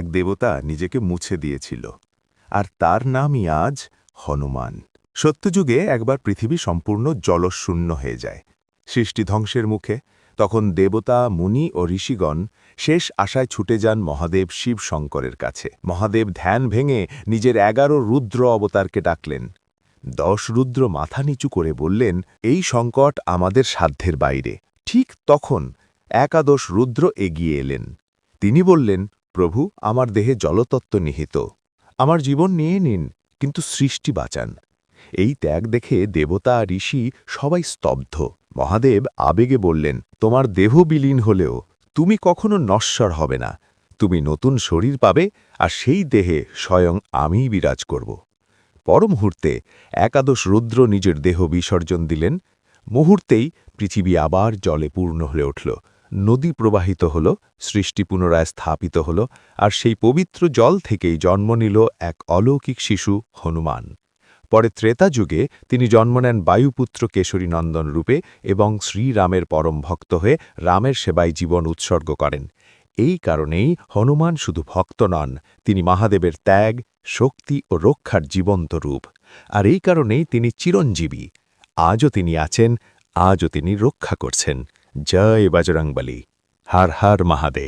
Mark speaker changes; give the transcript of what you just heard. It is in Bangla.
Speaker 1: এক দেবতা নিজেকে মুছে দিয়েছিল। আর তার নামই আজ হনুমান। সত্যযুগে একবার পৃথিবী সম্পূর্ণ জলশূন্য হয়ে যায়। সৃষ্টি ধ্বংসের মুখে তখন দেবতা, মুনি ও ঋষিগণ শেষ আশায় ছুটে যান মহাদেব শিব শঙ্করের কাছে। মহাদেব ধ্যান ভেঙে নিজের এগারো রুদ্র অবতারকে ডাকলেন। দশ রুদ্র মাথা নিচু করে বললেন, এই সংকট আমাদের সাধ্যের বাইরে। ঠিক তখন একাদশ রুদ্র এগিয়ে এলেন। তিনি বললেন প্রভু, আমার দেহে জলতত্ত্ব নিহিত। আমার জীবন নিয়ে নিন, কিন্তু সৃষ্টি বাঁচান। এই ত্যাগ দেখে দেবতা ঋষি সবাই স্তব্ধ। মহাদেব আবেগে বললেন, তোমার দেহ বিলীন হলেও তুমি কখনো নশ্বর হবে না। তুমি নতুন শরীর পাবে আর সেই দেহে স্বয়ং আমিই বিরাজ করব। মুহূর্তে একাদশ রুদ্র নিজের দেহ বিসর্জন দিলেন। মুহূর্তেই পৃথিবী আবার জলে পূর্ণ হয়ে উঠল। নদী প্রবাহিত হল, সৃষ্টি পুনরায় স্থাপিত হল, আর সেই পবিত্র জল থেকেই জন্ম নিল এক অলৌকিক শিশু, হনুমান। পরে ত্রেতা যুগে তিনি জন্ম নেন বায়ুপুত্র কেশরী নন্দন রূপে এবং শ্রীরামের পরম ভক্ত হয়ে রামের সেবায় জীবন উৎসর্গ করেন। এই কারণেই হনুমান শুধু ভক্ত নন, তিনি মহাদেবের ত্যাগ, শক্তি ও রক্ষার জীবন্ত রূপ। আর এই কারণেই তিনি চিরঞ্জীবী। আজও তিনি আছেন, আজও তিনি রক্ষা করছেন। জয় বজরংবলী হার হার মহাদেব